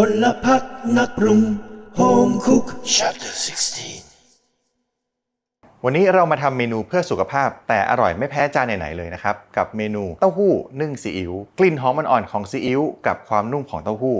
พลพักนักปรุง Home Cook Chapter 16 วันนี้เรามาทำเมนูเพื่อสุขภาพ แต่อร่อยไม่แพ้จานไหนๆเลยนะครับ กับเมนูเต้าหู้นึ่งซีอิ๊วกลิ่นหอมอ่อนๆของซีอิ๊วกับความนุ่มของเต้าหู้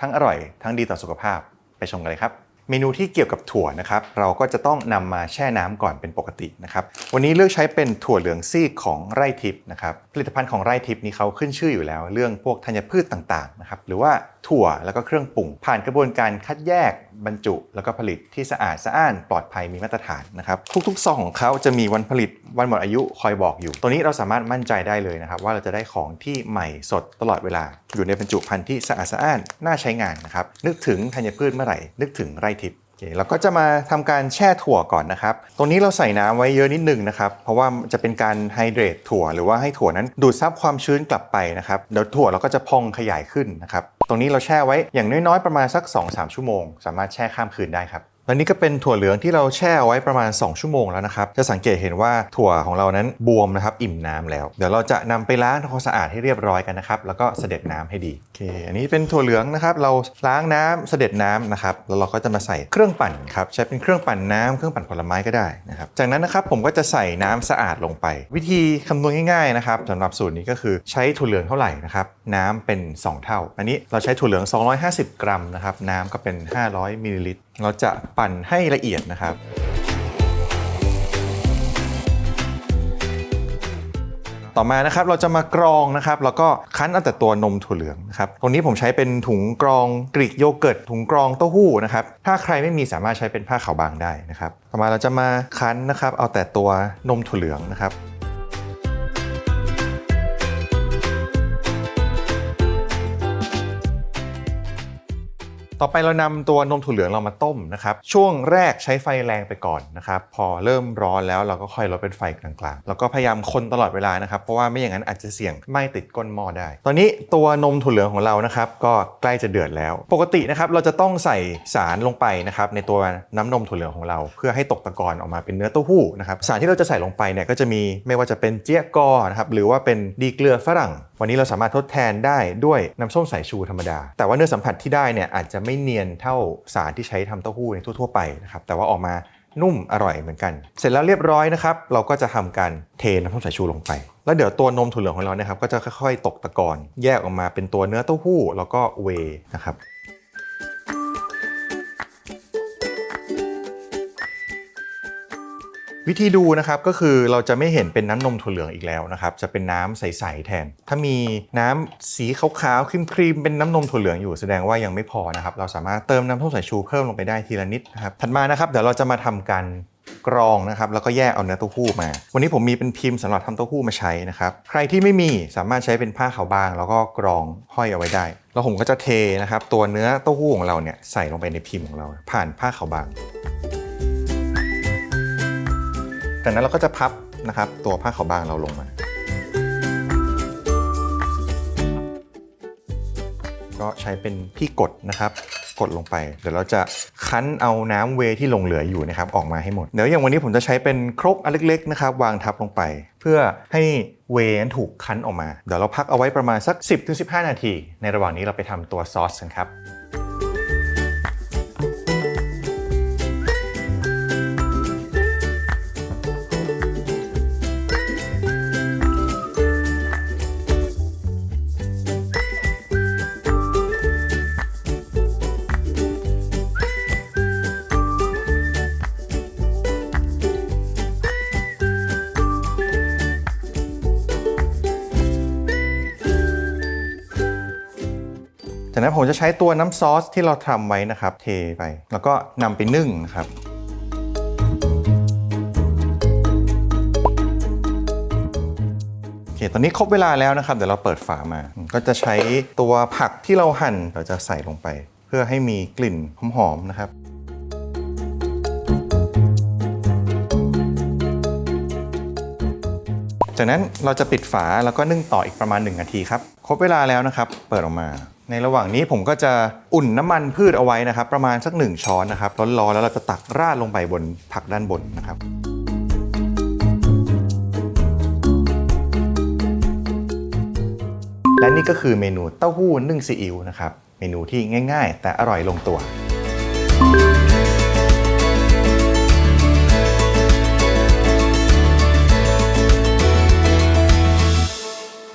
ทั้งอร่อยทั้งดีต่อสุขภาพไปชมกันเลยครับเมนูที่เกี่ยวกับถั่วนะครับ เราก็จะต้องนำมาแช่น้ำก่อนเป็นปกตินะครับ วันนี้เลือกใช้เป็นถั่วเหลืองซีกของไร่ทิพย์นะครับ ผลิตภัณฑ์ของไร่ทิพย์นี้เขาขึ้นชื่ออยู่แล้ว เรื่องพวกธัญพืชต่างๆนะครับ หรือว่า ถั่วแล้วก็เครื่องปรุง ผ่านกระบวนการคัดแยกบรรจุ แล้วก็ผลิตที่สะอาดสะอ้านปลอดภัยมีมาตรฐานนะครับทุกๆซองของเขาจะมีวันผลิตวันหมดอายุคอยบอกอยู่ ตัวนี้เราสามารถมั่นใจได้เลยนะครับ ว่าเราจะได้ของที่ใหม่สดตลอดเวลา อยู่ในบรรจุภัณฑ์ที่สะอาดสะอ้านน่าใช้งานนะครับนึกถึงธัญพืชเมื่อไหร่นึกถึงไร่ทิพย์โอเคเราก็จะมาทำการแช่ถั่วก่อนนะครับ ตรงนี้เราใส่น้ำไว้เยอะนิดนึงนะครับ เพราะว่าจะเป็นการไฮเดรตถั่วหรือว่าให้ถั่วนั้นดูดซับความชื้นกลับไปนะครับ เดี๋ยวถั่วเราก็จะพองขยายขึ้นนะครับ ตรงนี้เราแช่ไว้อย่างน้อยๆ ประมาณสัก 2-3 ชั่วโมง สามารถแช่ข้ามคืนได้ครับ และนี่ก็เป็นถั่วเหลืองที่เราแช่เอาไว้ประมาณ 2 ชั่วโมงแล้วนะครับ จะสังเกตเห็นว่าถั่วของเรานั้นบวมนะครับ อิ่มน้ำแล้ว เดี๋ยวเราจะนำไปล้างทำความสะอาดให้เรียบร้อยกันนะครับ แล้วก็เสด็จน้ำให้ดี โอเค อันนี้เป็นถั่วเหลืองนะครับ เราล้างน้ำเสด็จน้ำนะครับ แล้วเราก็จะมาใส่เครื่องปั่นครับ ใช้เป็นเครื่องปั่นน้ำเครื่องปั่นผลไม้ก็ได้นะครับ จากนั้นนะครับผมก็จะใส่น้ำสะอาดลงไป วิธีคำนวณง่ายๆนะครับสำหรับสูตรนี้ก็คือใช้ถั่วเหลืองเท่าไหร่นะครับ น้ำเป็น 2 เท่า อันนี้เราใช้ถั่วเหลือง 250 กรัมนะครับ น้ำก็เป็น 500มิลลิลิตร เราจะปั่นให้ละเอียดนะครับ ต่อมานะครับเราจะมากรองนะครับ แล้วก็คั้นเอาแต่ตัวนมถั่วเหลืองนะครับตรงนี้ผมใช้เป็นถุงกรองกรีกโยเกิร์ตถุงกรองเต้าหู้นะครับ ถ้าใครไม่มีสามารถใช้เป็นผ้าขาวบางได้นะครับ ต่อมาเราจะมาคั้นนะครับ เอาแต่ตัวนมถั่วเหลืองนะครับ ต่อไปเรานำตัวนมถั่วเหลืองเรามาต้มนะครับ ช่วงแรกใช้ไฟแรงไปก่อนนะครับ พอเริ่มร้อนแล้วเราก็ค่อยลดเป็นไฟกลางๆ แล้วก็พยายามคนตลอดเวลานะครับ เพราะว่าไม่อย่างนั้นอาจจะเสี่ยงไหม้ติดก้นหม้อได้ ตอนนี้ตัวนมถั่วเหลืองของเรานะครับ ก็ใกล้จะเดือดแล้ว ปกตินะครับเราจะต้องใส่สารลงไปนะครับในตัวน้ำนมถั่วเหลืองของเรา เพื่อให้ตกตะกอนออกมาเป็นเนื้อเต้าหู้นะครับสารที่เราจะใส่ลงไปเนี่ยก็จะมีไม่ว่าจะเป็นเจี๊ยกอนะครับหรือว่าเป็นดีเกลือฝรั่ง วันนี้เราสามารถทดแทนได้ด้วยน้ำส้มสายชูธรรมดา แต่ว่าเนื้อสัมผัสที่ได้เนี่ยอาจจะไม่เนียนเท่าสารที่ใช้ทำเต้าหู้ในทั่ว ๆ ไปนะครับแต่ว่าออกมานุ่มอร่อยเหมือนกัน เสร็จแล้วเรียบร้อยนะครับ เราก็จะทำการเทน้ำส้มสายชูลงไป แล้วเดี๋ยวตัวนมถั่วเหลืองของเราเนี่ยครับก็จะค่อยๆ ตกตะกอนแยกออกมาเป็นตัวเนื้อเต้าหู้แล้วก็เวนะครับ วิธีดูนะครับก็คือเราจะไม่เห็นเป็นน้ำนมถั่วเหลืองอีกแล้วนะครับ จะเป็นน้ำใสๆแทน ถ้ามีน้ำสีขาวๆครีมๆเป็นน้ำนมถั่วเหลืองอยู่แสดงว่ายังไม่พอนะครับ เราสามารถเติมน้ำส้มสายชูเพิ่มลงไปได้ทีละนิดนะครับถัดมานะครับเดี๋ยวเราจะมาทำการกรองนะครับแล้วก็แยกเอาเนื้อเต้าหู้มา วันนี้ผมมีเป็นพิมพ์สำหรับทำเต้าหู้มาใช้นะครับ ใครที่ไม่มีสามารถใช้เป็นผ้าขาวบาง แล้วก็กรองห้อยเอาไว้ได้ แล้วผมก็จะเทนะครับตัวเนื้อเต้าหู้ของเราเนี่ยใส่ลงไปในพิมพ์ของเรา ผ่านผ้าขาวบาง จากนั้นเราก็จะพับนะครับตัวผ้าขาวบางเราลงมา ก็ใช้เป็นที่กดนะครับ กดลงไป เดี๋ยวเราจะคั้นเอาน้ำเวที่หลงเหลืออยู่นะครับออกมาให้หมด เดี๋ยวอย่างวันนี้ผมจะใช้เป็นครกอันเล็กๆนะครับวางทับลงไป เพื่อให้เวนั้นถูกคั้นออกมา เดี๋ยวเราพักเอาไว้ประมาณสัก 10-15 นาที ในระหว่างนี้เราไปทำตัวซอสกันครับ จากนั้นผมจะใช้ตัวน้ำซอสที่เราทำไว้นะครับ เทไป แล้วก็นำไปนึ่งนะครับโอเคตอนนี้ครบเวลาแล้วนะครับ เดี๋ยวเราเปิดฝามา ก็จะใช้ตัวผักที่เราหั่นเราจะใส่ลงไป เพื่อให้มีกลิ่นหอมๆนะครับ จากนั้นเราจะปิดฝาแล้วก็นึ่งต่ออีกประมาณ 1 นาทีครับ ครบเวลาแล้วนะครับ เปิดออกมา ในระหว่างนี้ผมก็จะอุ่นน้ำมันพืชเอาไว้นะครับ ประมาณสัก 1 ช้อนนะครับร้อนๆแล้วเราจะตักราดลงไปบนผักด้านบนนะครับและนี่ก็คือเมนูเต้าหู้นึ่งซีอิ๊วนะครับ เมนูที่ง่าย ๆ แต่อร่อยลงตัว